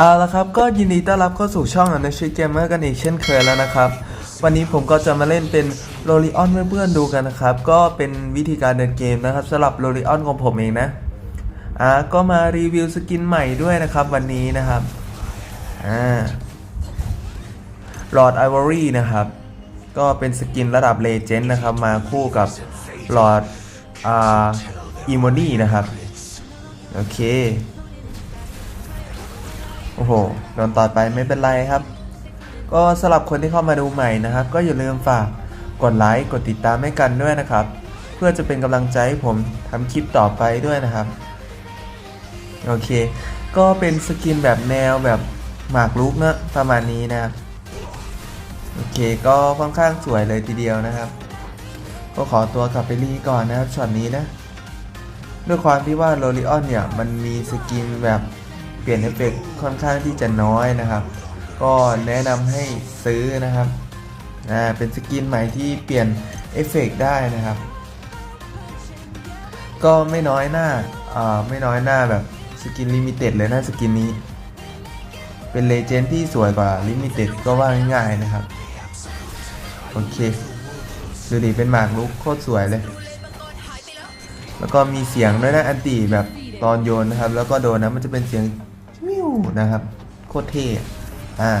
เอาละครับก็ยินดีต้อนรับเข้าสู่ช่องอนุชิตเกมเมอร์กันอีกเช่นเคยแล้วนะครับ วันนี้ผมก็จะมาเล่นเป็นโรลิออนเพื่อนๆดูกันนะครับ ก็เป็นวิธีการเดินเกมนะครับสำหรับโรลิออนของผมเองนะอ่าก็มารีวิวสกินใหม่ด้วยนะครับวันนี้นะครับอ่าหลอดไอวอรี่นะครับ ก็เป็นสกินระดับเลเจนด์นะครับ มาคู่กับหลอดอ่าอีโมนี่นะครับ โอเค โอ้โหโดนต่อยไปไม่เป็นไรครับ ก็สำหรับคนที่เข้ามาดูใหม่นะครับ ก็อย่าลืมฝากกดไลค์กดติดตามให้กันด้วยนะครับ เพื่อจะเป็นกำลังใจให้ผมทำคลิปต่อไปด้วยนะครับ โอเค ก็เป็นสกินแบบแนวแบบหมากรุกนะประมาณนี้นะครับโอเคก็ค่อนข้างสวยเลยทีเดียวนะครับ ก็ขอตัวกลับไปรีก่อนนะครับช็อตนี้นะ ด้วยความที่ว่าโรลิออนเนี่ยมันมีสกินแบบ ลี่ยนเอฟเฟกต์ค่อนข้างที่จะน้อยนะครับ ก็แนะนำให้ซื้อนะครับอ่าเป็นสกินใหม่ที่เปลี่ยนเอฟเฟกต์ได้นะครับ ก็ไม่น้อยหน้าอ่าไม่น้อยหน้าแบบสกินลิมิเต็ดเลยนะสกินนี้ เป็นเลเจนด์ที่สวยกว่าลิมิเต็ดก็ว่าง่ายๆนะครับ โอเค ดูดิเป็นหมากลุกโคตรสวยเลย แล้วก็มีเสียงด้วยนะอันตีแบบตอนโยนนะครับ แล้วก็โดนนะมันจะเป็นเสียง นะครับ โคตรเท่อ่า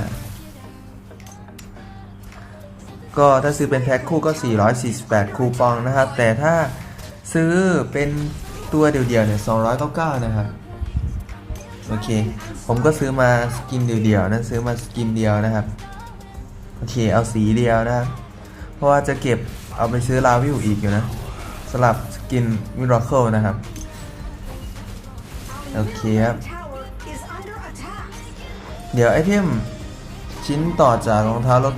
ก็ถ้าซื้อเป็นแพ็คคู่ก็ 448 คูปองนะครับ แต่ถ้าซื้อเป็นตัวเดียวๆเนี่ย299 นะครับ โอเค ผมก็ซื้อมาสกินเดียวๆนะซื้อมาสกินเดียวนะครับ โอเค เอาสีเดียวนะครับ เพราะว่าจะเก็บเอาไปซื้อลาวิวอีกอยู่นะสลับสกินมิราเคิลนะครับ โอเคครับ เดี๋ยวไอเทมชิ้นต่อจากรองเท้ารถ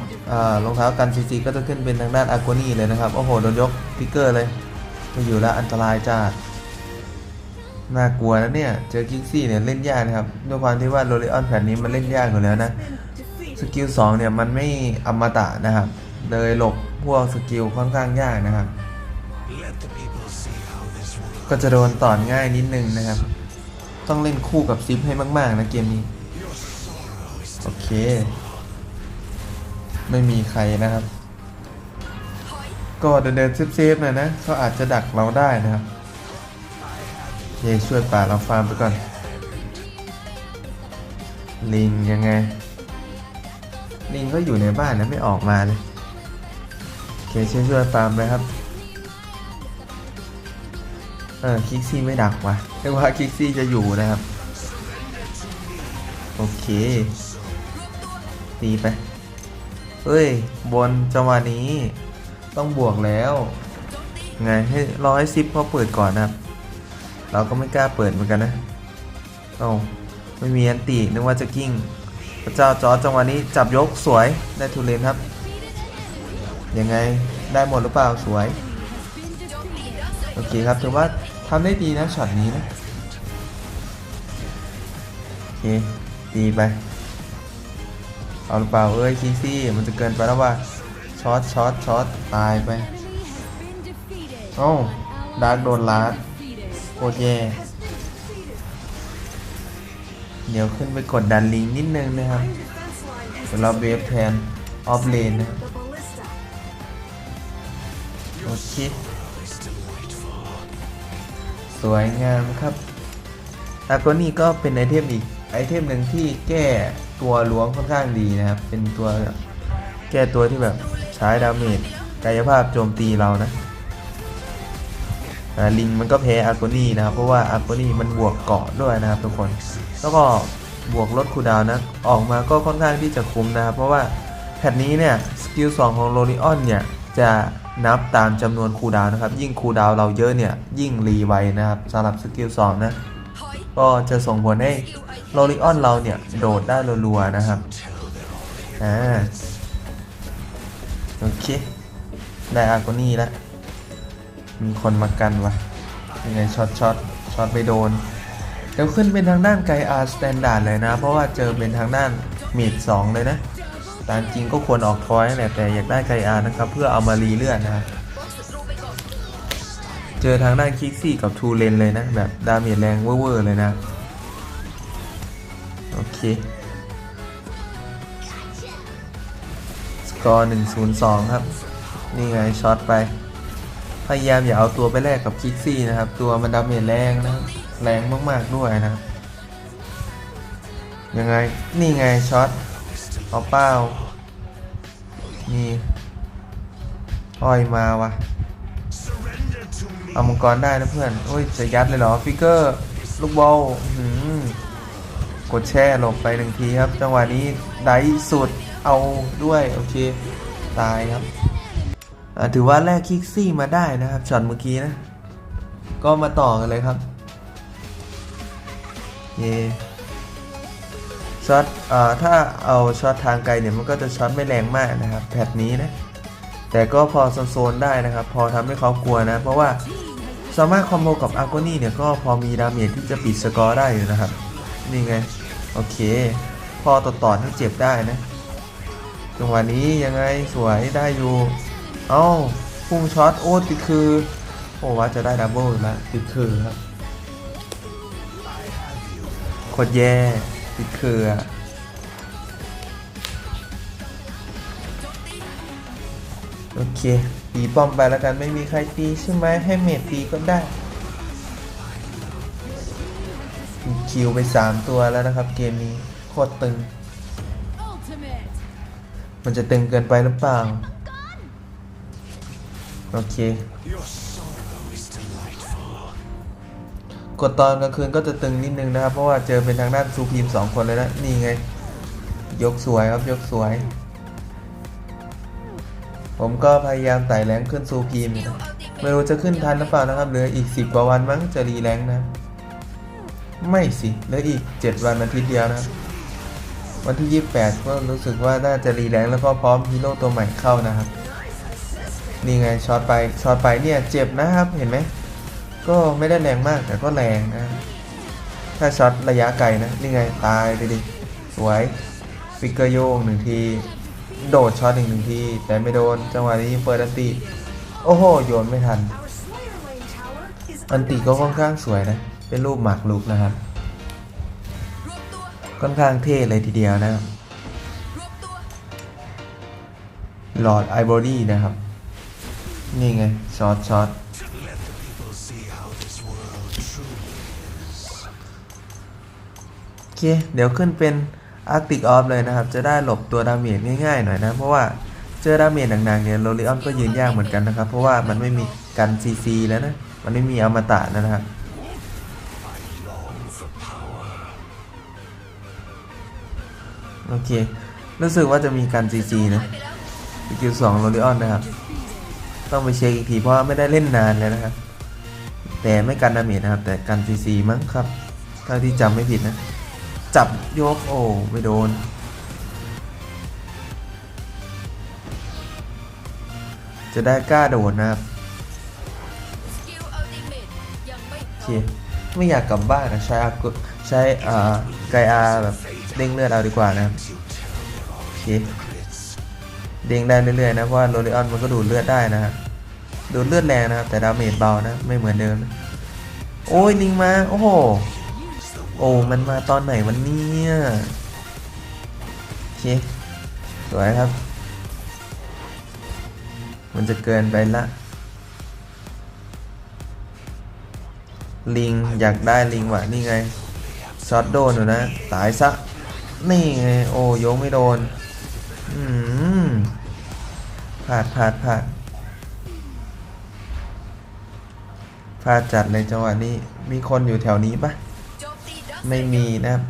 รองเท้ากันซีซีก็จะขึ้นเป็นทางด้านอากูนี่เลยนะครับ โอ้โห โดนยกพิกเกอร์เลยไม่อยู่แล้วอันตรายจ้าดน่ากลัวนะเนี่ย เจอกิกซี่เนี่ยเล่นยากนะครับ ด้วยความที่ว่าโรเลออนแผ่นนี้มันเล่นยากอยู่แล้วนะ สกิล2เนี่ยมันไม่อมตะนะครับ เลยหลบพวกสกิลค่อนข้างยากนะครับ ก็จะโดนต่อนง่ายนิดนึงนะครับ ต้องเล่นคู่กับซิปให้มาก ๆ นะเกมนี้ โอเค ไม่มีใครนะครับ ก็เดินเดินเซฟๆหน่อยนะเขาอาจจะดักเราได้นะครับเยช่วยป่าเราฟาร์มไปก่อน ลิงยังไง ลิงก็อยู่ในบ้านนะไม่ออกมาเลยโอเคช่วยช่วยฟาร์มเลยครับเออคิกซี่ไม่ดักว่ะเรียกว่าคิกซี่จะอยู่นะครับ โอเค ตีไป เฮ้ย บนจังหวะนี้ ต้องบวกแล้ว ไงให้รอให้ซิปเขาเปิดก่อนนะครับ เราก็ไม่กล้าเปิดเหมือนกันนะเอ้ไม่มีอันตีนึกว่าจะกิ้ง พระเจ้าจอจังหวะนี้จับยกสวยได้ทูเลนครับ ยังไงได้หมดหรือเปล่าสวย โอเคครับถือว่าทำได้ดีนะช็อตนี้นะ โอเคตีไป เอาหรือเปล่าเอ้ยคีซี่มันจะเกินไปแล้วว่าช็อตช็อตช็อตตายไปโอ้ดาร์กโดนลาดโคตรแย่เดี๋ยวขึ้นไปกดดันลิงนิดนึงนะครับเดี๋ยวเราเวฟแทนออฟเลนนะโอเคสวยงามครับอาตัวนี้ก็เป็นไอเทมอีก ไอเทมหนึ่งที่แก้ตัวล้วงค่อนข้างดีนะครับ เป็นตัวแก้ตัวที่แบบใช้ดาเมจกายภาพโจมตีเรานะอ่าลิงมันก็แพ้อาโกนี่นะครับ เพราะว่าอาโกนี่มันบวกเกาะด้วยนะครับทุกคน แล้วก็บวกลดคูดาวนะ ออกมาก็ค่อนข้างที่จะคุ้มนะครับ เพราะว่าแพทนี้เนี่ยสกิล2ของโรลิออนเนี่ยจะนับตามจำนวนคูดาวนะครับ ยิ่งคูดาวเราเยอะเนี่ยยิ่งรีไวนะครับสำหรับสกิล2นะ ก็จะส่งผลให้ โรลิออนเราเนี่ย โดดได้รัวๆนะครับ อ่า โอเค ได้อาร์โกนี่แล้ว มีคนมากันวะยังไงช็อตช็อตช็อตไปโดน เดี๋ยวขึ้นเป็นทางด้านไกอาร์สแตนดาร์ดเลยนะ เพราะว่าเจอเป็นทางด้านเมดสองเลยนะ ตามจริงก็ควรออกทอยแหละแต่อยากได้ไกอาร์นะครับ เพื่อเอามารีเลือดนะครับเจอทางด้านคิกซี่กับทูเลนเลยนะ แบบดาเมจแรงเว่อร์เลยนะ อโอเค สกอร์102ครับ นี่ไงช็อตไป พยายามอย่าเอาตัวไปแลกกับคิกซี่นะครับ ตัวมันดาเมจแรงนะ แรงมากๆด้วยนะ ยังไง นี่ไงช็อตเอาเป้านี่อ้อยมาวะเอามังกรได้นะเพื่อน โอ้ยจะยัดเลยเหรอ ฟิกเกอร์ ลูกบอลอื้อหือ กดแช่หลบไปหนึ่งทีครับ จังหวะนี้ได้สุดเอาด้วยโอเค ตายครับถือว่าแลกคิกซี่มาได้นะครับช็อตเมื่อกี้นะ ก็มาต่อกันเลยครับเย่ช็อตอถ้าเอาช็อตทางไกลเนี่ยมันก็จะช็อตไม่แรงมากนะครับแพทนี้นะ แต่ก็พอโซนๆได้นะครับ พอทำให้เขากลัวนะ เพราะว่าสามารถคอมโบกับอาร์โกนี่เนี่ยก็พอมีดาเมจที่จะปิดสกอร์ได้อยู่นะครับ นี่ไง โอเค พอต่อต่อทั้งเจ็บได้นะจังหวะนี้ยังไงสวยได้อยู่ เอ้าพุ่งช็อตโอ้ติดคือ โอ้ว่าจะได้ดับเบิลอีกแล้วติดคือครับโคตรแย่ติดคืออะโอเคตีป้อมไปแล้วกันไม่มีใครตีใช่ไหมให้เมดตีก็ได้ คิวไป 3 ตัวแล้วนะครับ เกมนี้โคตรตึง Ultimate. มันจะตึงเกินไปหรือเปล่า โอเค กดตอนกลางคืนก็จะตึงนิดนึงนะครับ เพราะว่าเจอเป็นทางด้านซูพีมสองคนเลยนะ นี่ไง ยกสวยครับยกสวย ผมก็พยายามไต่แรงขึ้นซูพีมอยู่นะไม่รู้จะขึ้นทันหรือเปล่านะครับเหลืออีก 10 กว่าวันมั้งจะรีแรงนะ ไม่สิเหลืออีก 7 วันอาทิตย์เดียวนะครับ วันที่ 28 ก็รู้สึกว่าน่าจะรีแรงแล้วก็พร้อมฮีโร่ตัวใหม่เข้านะครับ นี่ไงช็อตไปช็อตไปเนี่ยเจ็บนะครับเห็นไหม ก็ไม่ได้แรงมากแต่ก็แรงนะ ถ้าช็อตระยะไกลนะนี่ไงตายไปดิสวยฟิกเกอร์โยงหนึ่งทีโดดช็อตอีกหนึ่งทีแต่ไม่โดนจังหวะนี้เปิดอันติ โอ้โห โยนไม่ทัน อันติก็ค่อนข้างสวยนะ เป็นรูปหมากลุกนะครับ ค่อนข้างเท่เลยทีเดียวนะครับหลอดไอ o อรี่นะครับ นี่ไงช็อตช็อตโอเค เดี๋ยวขึ้นเป็นอาร์ติกออฟเลยนะครับ จะได้หลบตัวดาเมจง่ายๆหน่อยนะ เพราะว่าเจอดาเมจหนักๆเนี่ยโรลิออนก็ยืนยากเหมือนกันนะครับ เพราะว่ามันไม่มีกันซีซีแล้วนะ มันไม่มีอมตะนะครับ โอเค รู้สึกว่าจะมีกันซีซีนะสกิลสองโรลิออนนะครับ ต้องไปเช็คอีกทีเพราะไม่ได้เล่นนานเลยนะครับ แต่ไม่กันดาเมจนะครับ แต่กันซีซีมั้งครับเท่าที่จำไม่ผิดนะ จับยกโอ้ไม่โดน จะได้กล้าโดดนะครับโอเคไม่อยากกลับบ้านนะใช้อากุใช้อ่าไกอาแบบ เด้งเลือดเอาดีกว่านะครับโอเคเด้งได้เรื่อยๆนะเพราะโรลิออนมันก็ดูดเลือดได้นะฮะดูดเลือดแรงนะครับ แต่ดาเมจเบานะไม่เหมือนเดิมนะโอ้ยลิงมาโอ้โหโอ้มันมาตอนไหนวันนี้โอเคสวยครับ มันจะเกินไปละลิงอยากได้ลิงวะนี่ไงช็อตโดนอยู่นะ ตายซะ นี่ไงโอ้ยกไม่โดน อืมพลาดพลาดพลาดพลาดจัดเลยจังหวะนี้ มีคนอยู่แถวนี้ปะไม่มีนะครับ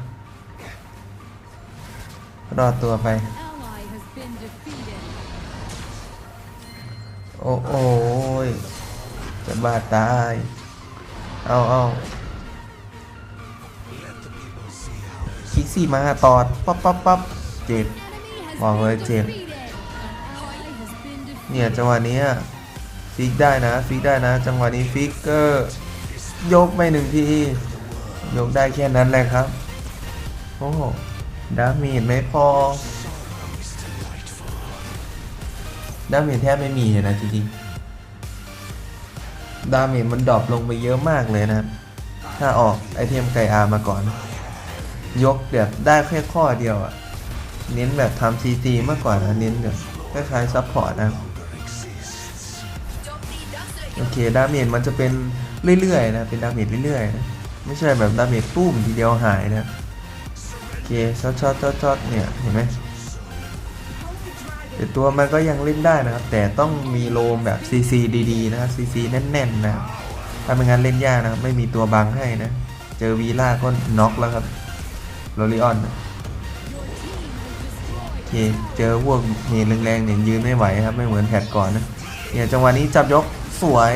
รอดตัวไป โอ้โอ้ยจะบาดตาย เอาเอา คิกซี่มาตอดปั๊บปั๊บปั๊บเจ็บบอกเลยเจ็บเนี่ยจังหวะนี้ฟิกได้นะฟิกได้นะ จังหวะนี้ฟิกเกอร์ยกไปหนึ่งทียกได้แค่นั้นแหละครับ โอ้โหดาเมจไม่พอดาเมจแทบไม่มีเลยนะจริงๆดาเมจมันดรอปลงไปเยอะมากเลยนะ ถ้าออกไอเทมไกอามาก่อน ยกแบบได้แค่ข้อเดียวอะเน้นแบบทำซีซีมากกว่านะเน้นแบบคล้ายๆซัพพอร์ตนะโอเคดาเมจมันจะเป็นเรื่อยๆนะเป็นดาเมจเรื่อยๆนะไม่ใช่แบบดาเมจตุ้มทีเดียวหายนะโอเคช็อตช็อตช็อตช็อตเนี่ยเห็นไหมแต่ตัวมันก็ยังเล่นได้นะครับ แต่ต้องมีโลมแบบ CC ดีๆนะครับ CC แน่นๆนะถ้าไม่งั้นเล่นยากนะไม่มีตัวบังให้นะ เจอวีล่าก็น็อกแล้วครับ โรลิออนโอเคเจอพวกเฮแรงๆเนี่ยยืนไม่ไหวครับ ไม่เหมือนแพทก่อนนะเนี่ยจังหวะนี้จับยกสวย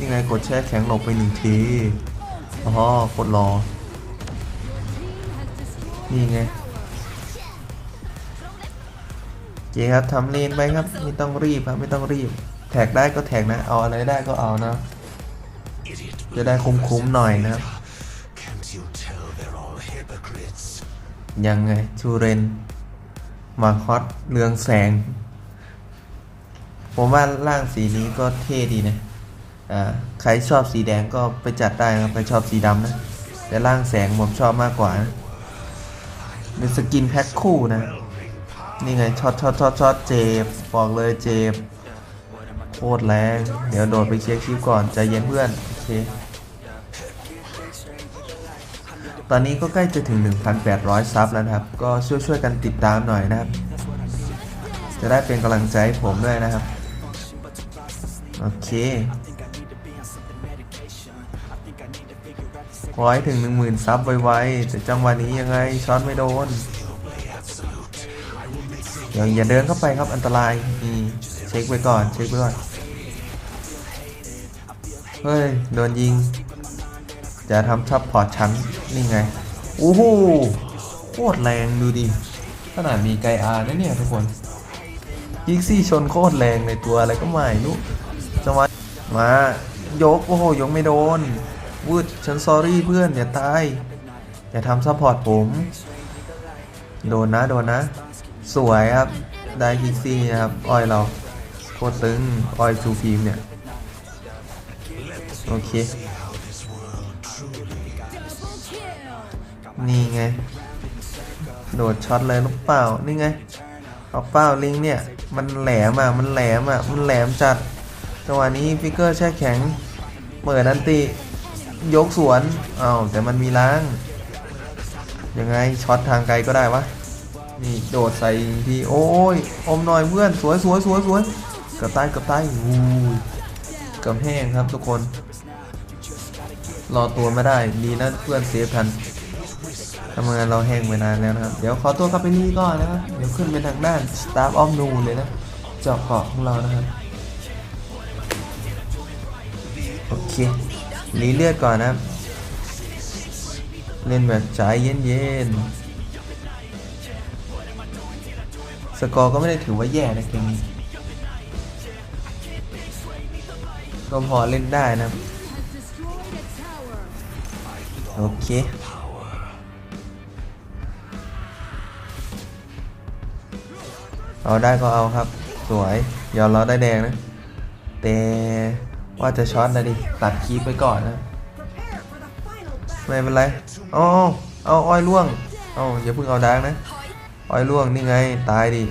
ยังไงกดแช่แข็งหลบไปหนึ่งทีอ๋อกดรอ นี่ไงเจครับทำเลนไปครับ ไม่ต้องรีบครับไม่ต้องรีบ แท็กได้ก็แท็กนะ เอาอะไรได้ก็เอานะ จะได้คุ้มๆหน่อยนะครับ ยังไงชูเรน มาคอสเรืองแสง ผมว่าร่างสีนี้ก็เท่ดีนะอ่าใครชอบสีแดงก็ไปจัดได้นะใครชอบสีดำนะ แต่ร่างแสงผมชอบมากกว่านะเป็นสกินแพ็คคู่นะ นี่ไงช็อตช็อตช็อตช็อตเจ็บบอกเลยเจ็บโคตรแรง เดี๋ยวโดดไปเช็คคลิปก่อน ใจเย็นเพื่อน โอเค ตอนนี้ก็ใกล้จะถึง 1,800 ซับแล้วนะครับ ก็ช่วยช่วยๆกันติดตามหน่อยนะครับ จะได้เป็นกำลังใจให้ผมด้วยนะครับ โอเคขอให้ถึง 10,000 ซับไวๆแต่จังหวะนี้ยังไงช็อตไม่โดนอย่าอย่าเดินเข้าไปครับอันตรายนี่เช็คไว้ก่อน เช็คไว้ก่อน เฮ้ย โดนยิง จะทำซับพอร์ตชั้นนี่ไงโอ้โหโคตรแรงดูดิขนาดมีไกอาร์นะเนี่ยทุกคนยิกซี่ชนโคตรแรงในตัวอะไรก็ไม่รู้จังหวะมายกโอ้โหยกไม่โดนวืดฉันซอรี่เพื่อนอย่าตายอย่าทำซัพพอร์ตผม โดนนะโดนนะ สวยครับได้คิกซี่นะครับออยเราโคตรตึงออยจูฟิล์มเนี่ย โอเค นี่ไง โดดช็อตเลยหรือเปล่า นี่ไง เอาเป้าลิงเนี่ย มันแหลมอะ มันแหลมอะ มันแหลมจัด จังหวะนี้ฟิกเกอร์แช่แข็ง เปิดนันติยกสวนอ้าวแต่มันมีล้าง ยังไงช็อตทางไกลก็ได้วะ นี่โดดใส่อีกทีโอ้ย อมหน่อยเพื่อน สวยสวยสวยสวยเกับตายเกับตายอู้ยเกับแห้งครับทุกคน รอตัวไม่ได้ ดีนะเพื่อนเซฟทัน ทำงานเราแห้งไปนานแล้วนะครับ เดี๋ยวขอตัวกลับไปนี่ก่อนนะครับ เดี๋ยวขึ้นไปทางด้าน Staff of n o เลยนะเจาะเกาะของเรานะครับ โอเครีเลือดก่อนนะเล่นแบบใจเย็นๆ สกอร์ก็ไม่ได้ถือว่าแย่นะเกมนี้ ก็พอเล่นได้นะ โอเค เอาได้ก็เอาครับ สวยยอมเราได้แดงนะ แต่ว่าจะช็อตนะดิ ตัดคีบไปก่อนนะ ไม่เป็นไรเอาเอาเอาอ้อยล่วง เอาอย่าเพิ่งเอาดังนะ อ้อยล่วงนี่ไง ตายดิ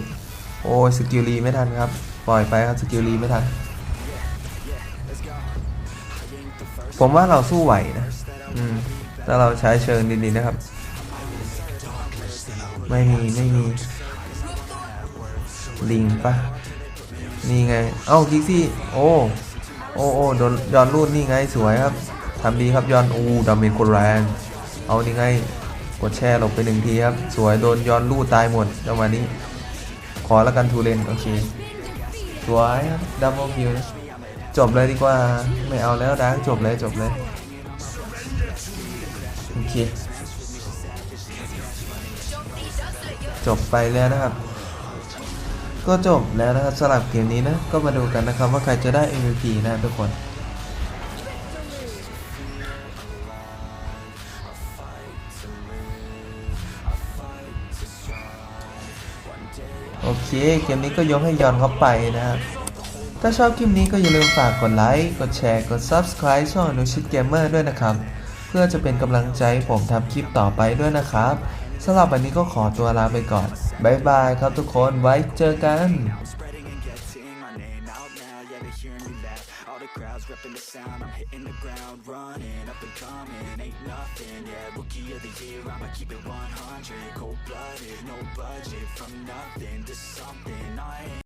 โอ้สกิลรีไม่ทันครับ ปล่อยไปครับสกิลรีไม่ทัน ผมว่าเราสู้ไหวนะ อืมถ้าเราใช้เชิงดีๆนะครับ ไม่มี ไม่มี ลิงปะนี่ไง เอ้าคิกซี่ โอ้ โอ้โอ้โดนย้อนรูดนี่ไงสวยครับทำดีครับย้อนอูดาเมจคนแรง เอานี่ไง กดแช่หลบไปหนึ่งทีครับ สวยโดนย้อนรูดตายหมดจังหวะนี้ ขอแล้วกันทูเลนโอเค สวยครับดับเบิลคิวจบเลยดีกว่า ไม่เอาแล้วดังจบเลยจบเลย โอเค จบไปแล้วนะครับ ก็จบแล้วนะครับสำหรับเกมนี้นะก็มาดูกันนะครับว่าใครจะได้ MVP นะทุกคนโอเค เกมนี้ก็ยกให้ยอนเข้าไปนะครับ ถ้าชอบคลิปนี้ก็อย่าลืมฝากกดไลค์ กดแชร์ กด Subscribe ช่องนุชิตเกมเมอร์ด้วยนะครับ เพื่อจะเป็นกำลังใจผมทำคลิปต่อไปด้วยนะครับ สำหรับวันนี้ก็ขอตัวลาไปก่อนบายบายครับทุกคนไว้เจอกัน crowds repping the sound. I'm hitting the ground, running up and coming. Ain't nothing, yeah. Rookie of the year, I'ma keep it 100. Cold blooded, no budget. From nothing to something. I ain't